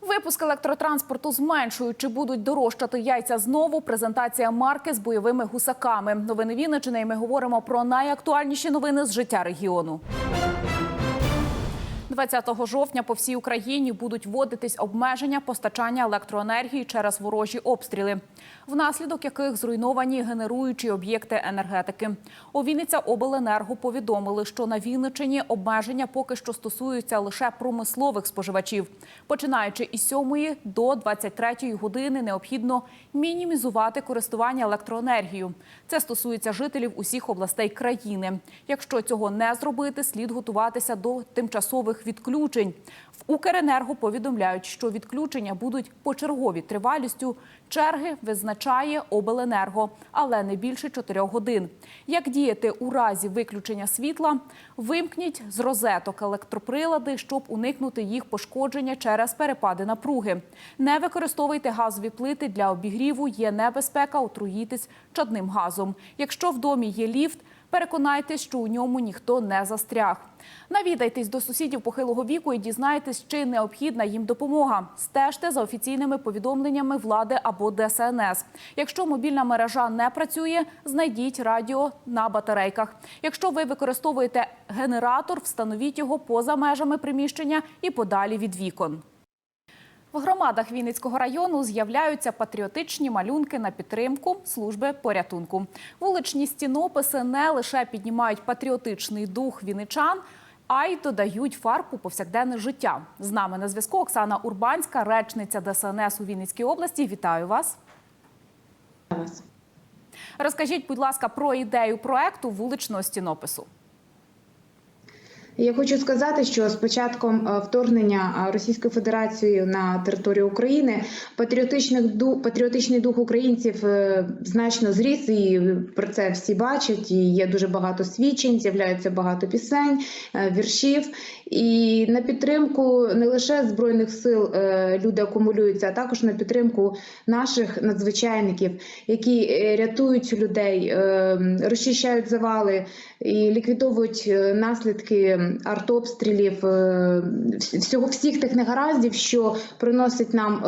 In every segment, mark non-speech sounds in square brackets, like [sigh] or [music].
Випуск електротранспорту зменшують. Чи будуть дорожчати яйця знову? Презентація марки з бойовими гусаками. Новини Вінничини. І ми говоримо про найактуальніші новини з життя регіону. 20 жовтня по всій Україні будуть вводитись обмеження постачання електроенергії через ворожі обстріли, внаслідок яких зруйновані генеруючі об'єкти енергетики. У Вінниця обленерго повідомили, що на Вінничині обмеження поки що стосуються лише промислових споживачів. Починаючи із 7 до 23 години, необхідно мінімізувати користування електроенергією. Це стосується жителів усіх областей країни. Якщо цього не зробити, слід готуватися до тимчасових відключень. В Укренерго повідомляють, що відключення будуть почергові тривалістю. Черги визначає обленерго, але не більше 4 годин. Як діяти у разі виключення світла? Вимкніть з розеток електроприлади, щоб уникнути їх пошкодження через перепади напруги. Не використовуйте газові плити для обігріву. Є небезпека отруїтись чадним газом. Якщо в домі є ліфт, Переконайтесь, що у ньому ніхто не застряг. Навідайтесь до сусідів похилого віку і дізнайтесь, чи необхідна їм допомога. Стежте за офіційними повідомленнями влади або ДСНС. Якщо мобільна мережа не працює, знайдіть радіо на батарейках. Якщо ви використовуєте генератор, встановіть його поза межами приміщення і подалі від вікон. В громадах Вінницького району з'являються патріотичні малюнки на підтримку служби порятунку. Вуличні стінописи не лише піднімають патріотичний дух вінничан, а й додають фарб у повсякденне життя. З нами на зв'язку Оксана Урбанська, речниця ДСНС у Вінницькій області. Вітаю вас. Розкажіть, будь ласка, про ідею проекту вуличного стінопису. Я хочу сказати, що з початком е, вторгнення Російської Федерації на територію України патріотичний дух, патріотичний дух українців е, значно зріс, і про це всі бачать. І є дуже багато свідчень, з'являється багато пісень, е, віршів. І на підтримку не лише збройних сил люди акумулюються, а також на підтримку наших надзвичайників, які рятують людей, розчищають завали і ліквідовують наслідки артобстрілів, всього всіх тих негараздів, що приносить нам.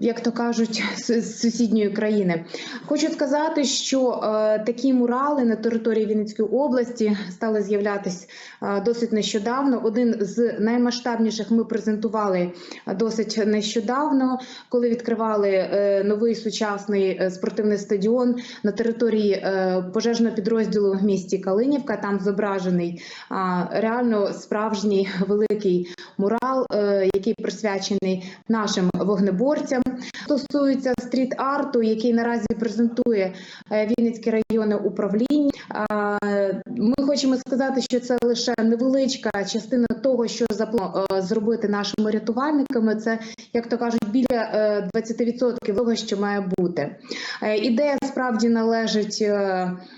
Як то кажуть, [laughs] з сусідньої країни, хочу сказати, що е, такі мурали на території Вінницької області стали з'являтися е, досить нещодавно. Один з наймасштабніших ми презентували досить нещодавно, коли відкривали е, новий сучасний спортивний стадіон на території е, пожежного підрозділу в місті Калинівка. Там зображений е, реально справжній [laughs] великий мурал, е, який присвячений нашим вогнеборцям вогнеборцям. Стосується стріт-арту, який наразі презентує Вінницьке районне управління. Ми хочемо сказати, що це лише невеличка частина того, що заплановано зробити нашими рятувальниками. Це як то кажуть, біля 20% того, що має бути. Ідея справді належить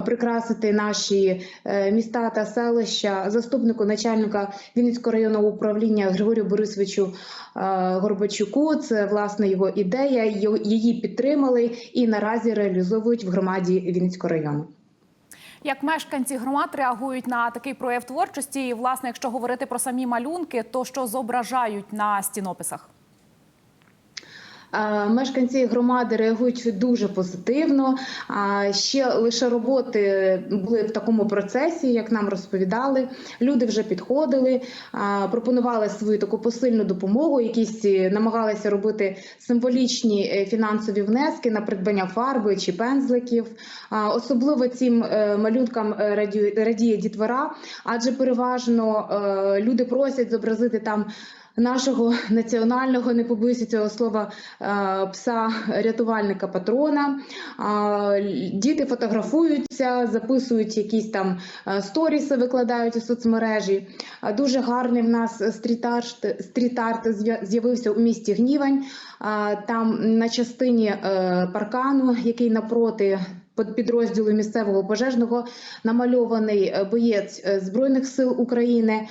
прикрасити наші міста та селища заступнику начальника Вінницького районного управління Григорію Борисовичу Горбачуку. Це власне його ідея. Її підтримали і наразі реалізовують в громаді Вінницького району. Як мешканці громад реагують на такий прояв творчості, і власне, якщо говорити про самі малюнки, то що зображають на стінописах? Мешканці громади реагують дуже позитивно. Ще лише роботи були в такому процесі, як нам розповідали. Люди вже підходили, пропонували свою таку посильну допомогу. Якісь намагалися робити символічні е, фінансові внески на придбання фарби чи пензликів. Особливо цим е, малюнкам е, радіє дітвора, адже переважно люди просять зобразити там нашого національного, не побоюся цього слова, е, пса рятувальника патрона. Діти фотографуються, записують якісь там е, сторіси, викладають у соцмережі. Дуже гарний в нас стріт-арт, стріт-арт з'явився у місті Гнівань. Там на частині е, паркану, який напроти підрозділу місцевого пожежного намальований е, боєць е, Збройних сил України, е,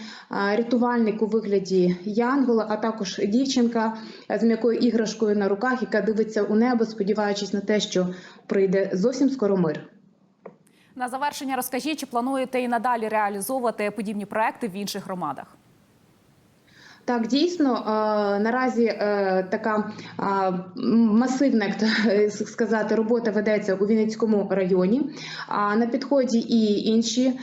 рятувальник у вигляді Янгола, а також дівчинка з м'якою іграшкою на руках, яка дивиться у небо, сподіваючись на те, що прийде зовсім скоро мир. На завершення розкажіть, чи плануєте і надалі реалізовувати подібні проекти в інших громадах? Так, дійсно, е, наразі е, така е, масивна, як сказати, робота ведеться у Вінницькому районі. А на підході і інші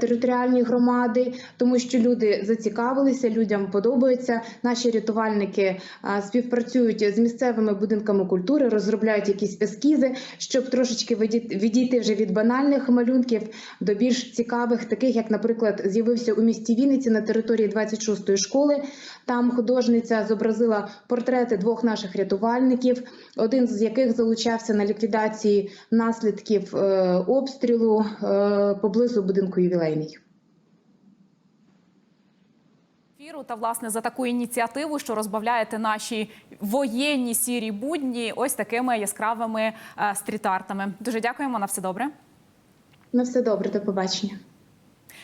територіальні громади, тому що люди зацікавилися, людям подобається. Наші рятувальники співпрацюють з місцевими будинками культури, розробляють якісь ескізи, щоб трошечки відійти вже від банальних малюнків до більш цікавих, таких як, наприклад, з'явився у місті Вінниці на території 26-ї школи. Там художниця зобразила портрети двох наших рятувальників, один з яких залучався на ліквідації наслідків е, обстрілу е, поблизу будинку ювілейний. Та власне за таку ініціативу, що розбавляєте наші воєнні сірі будні ось такими яскравими е, стріт-артами. Дуже дякуємо на все добре. На все добре, до побачення.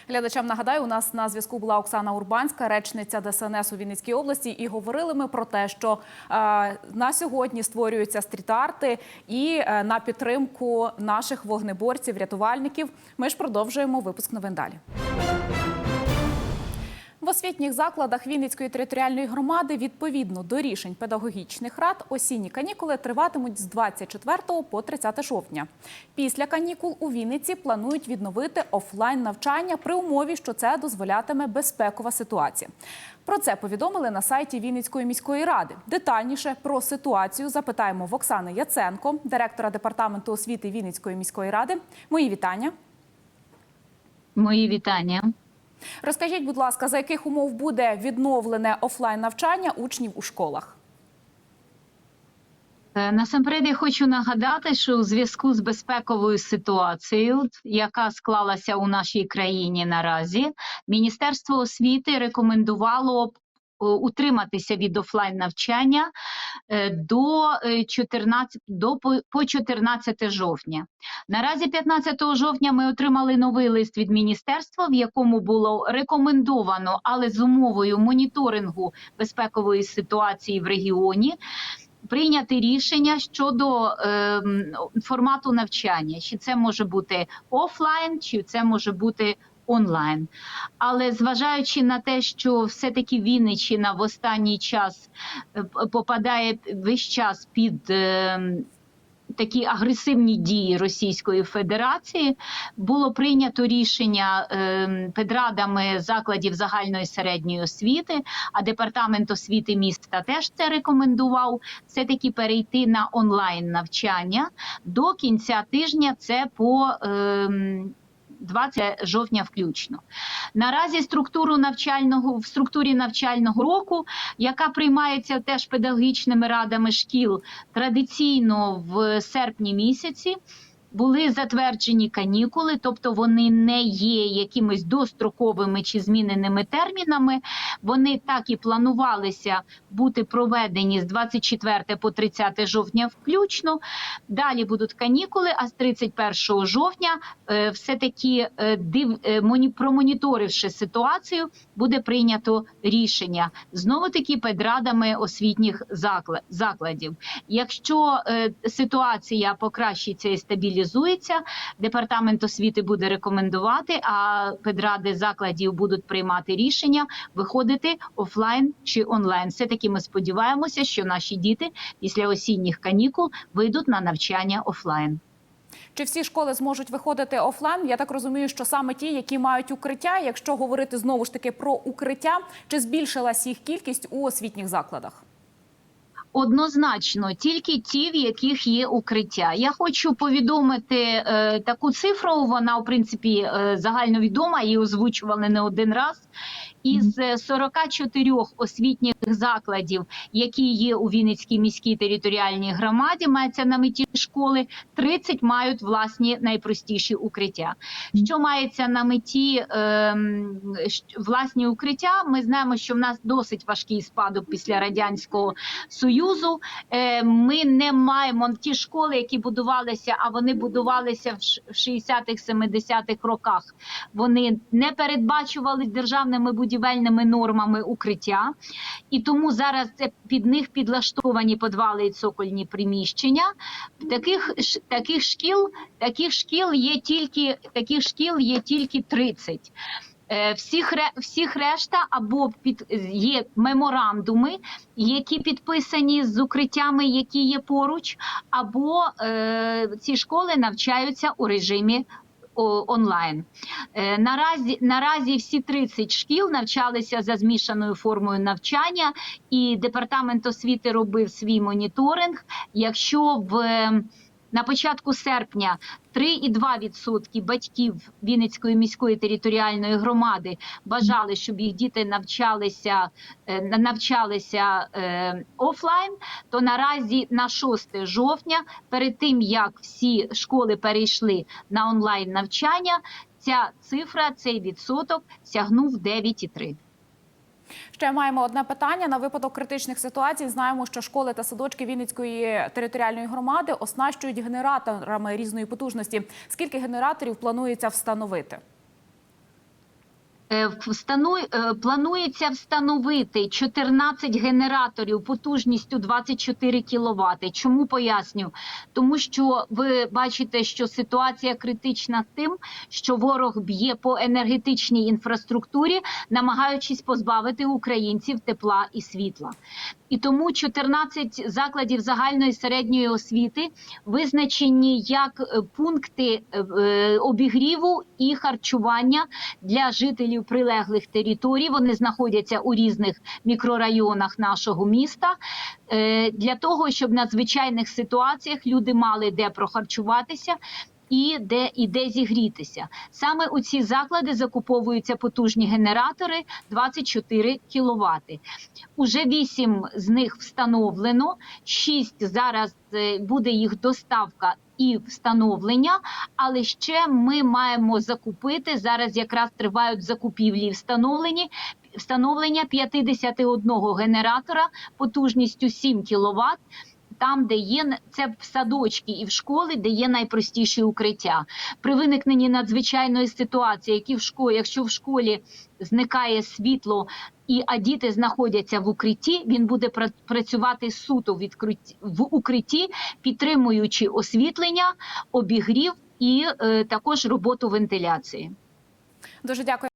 Глядачам нагадаю, у нас на зв'язку була Оксана Урбанська, речниця ДСНС у Вінницькій області, і говорили ми про те, що е, на сьогодні створюються стріт-арти і е, на підтримку наших вогнеборців, рятувальників. Ми ж продовжуємо випуск новин далі. В освітніх закладах Вінницької територіальної громади відповідно до рішень педагогічних рад осінні канікули триватимуть з 24 по 30 жовтня. Після канікул у Вінниці планують відновити офлайн навчання при умові, що це дозволятиме безпекова ситуація. Про це повідомили на сайті Вінницької міської ради. Детальніше про ситуацію запитаємо в Оксани Яценко, директора департаменту освіти Вінницької міської ради. Мої вітання. Мої вітання. Розкажіть, будь ласка, за яких умов буде відновлене офлайн навчання учнів у школах? Е, Насамперед я хочу нагадати, що у зв'язку з безпековою ситуацією, яка склалася у нашій країні наразі, Міністерство освіти рекомендувало утриматися від офлайн навчання е, до е, 14 до по- по 14 жовтня. Наразі 15 жовтня ми отримали новий лист від міністерства, в якому було рекомендовано, але з умовою моніторингу безпекової ситуації в регіоні. Прийняти рішення щодо ем, формату навчання, чи це може бути офлайн, чи це може бути онлайн. Але зважаючи на те, що все-таки Вінниччина в останній час е, попадає весь час під ем, такі агресивні дії Російської Федерації, було прийнято рішення ем, педрадами закладів загальної середньої освіти, а департамент освіти міста теж це рекомендував. Все таки перейти на онлайн навчання до кінця тижня. Це по 20 жовтня включно. Наразі структуру навчального в структурі навчального року, яка приймається теж педагогічними радами шкіл, традиційно в серпні місяці. Були затверджені канікули, тобто вони не є якимись достроковими чи зміненими термінами. Вони так і планувалися бути проведені з 24 по 30 жовтня включно. Далі будуть канікули, а з 31 жовтня е, все-таки е, див, е, промоніторивши ситуацію, буде прийнято рішення знову таки педрадами освітніх закладів. Якщо ситуація покращиться і стабілізується, департамент освіти буде рекомендувати, а педради закладів будуть приймати рішення виходити офлайн чи онлайн. Все таки ми сподіваємося, що наші діти після осінніх канікул вийдуть на навчання офлайн. Чи всі школи зможуть виходити офлайн? Я так розумію, що саме ті, які мають укриття, якщо говорити знову ж таки про укриття, чи збільшилась їх кількість у освітніх закладах? Однозначно, тільки ті, в яких є укриття. Я хочу повідомити е, таку цифру. Вона в принципі е, загальновідома, її озвучували не один раз. Із е, 44 освітніх закладів, які є у Вінницькій міській територіальній громаді, мається на меті школи, 30 мають власні найпростіші укриття. Що мається на меті щ- власні укриття? Ми знаємо, що в нас досить важкий спадок після радянського союзу. Е, ми не маємо ті школи, які будувалися, а вони будувалися в ш- в 60-х, 70-х роках. Вони не передбачували державними будівельними нормами укриття, і тому зараз це під них підлаштовані подвали і цокольні приміщення. Таких таких шкіл, таких шкіл є тільки таких шкіл є тільки 30. Е, Всіх, всіх решта або під є меморандуми, які підписані з укриттями, які є поруч, або е, ці школи навчаються у режимі онлайн. Е, наразі, наразі всі 30 шкіл навчалися за змішаною формою навчання, і департамент освіти робив свій моніторинг. Якщо в на початку серпня 3,2% батьків Вінницької міської територіальної громади бажали, щоб їх діти навчалися, е, навчалися е, офлайн, то наразі на 6 жовтня, перед тим як всі школи перейшли на онлайн навчання, ця цифра, цей відсоток сягнув 9,3%. Ще маємо одне питання на випадок критичних ситуацій. Знаємо, що школи та садочки Вінницької територіальної громади оснащують генераторами різної потужності. Скільки генераторів планується встановити? Е, е, Планується встановити 14 генераторів потужністю 24 кВт. Чому поясню? Тому що ви бачите, що ситуація критична тим, що ворог б'є по енергетичній інфраструктурі, намагаючись позбавити українців тепла і світла. І тому 14 закладів загальної середньої освіти визначені як е, пункти обігріву і харчування для жителів прилеглих територій. Вони знаходяться у різних мікрорайонах нашого міста е, для того, щоб в надзвичайних ситуаціях люди мали де прохарчуватися. І де і де зігрітися саме у ці заклади закуповуються потужні генератори 24 кВт. Уже вісім з них встановлено, шість зараз е, буде їх доставка і встановлення. Але ще ми маємо закупити зараз. Якраз тривають закупівлі встановлені встановлення 51 генератора потужністю 7 кВт. Там, де є це в садочки і в школи, де є найпростіші укриття. При виникненні надзвичайної ситуації, які в школі, якщо в школі зникає світло, і а діти знаходяться в укритті, він буде працювати суто в, в укритті, підтримуючи освітлення, обігрів і е, також роботу вентиляції. Дуже дякую.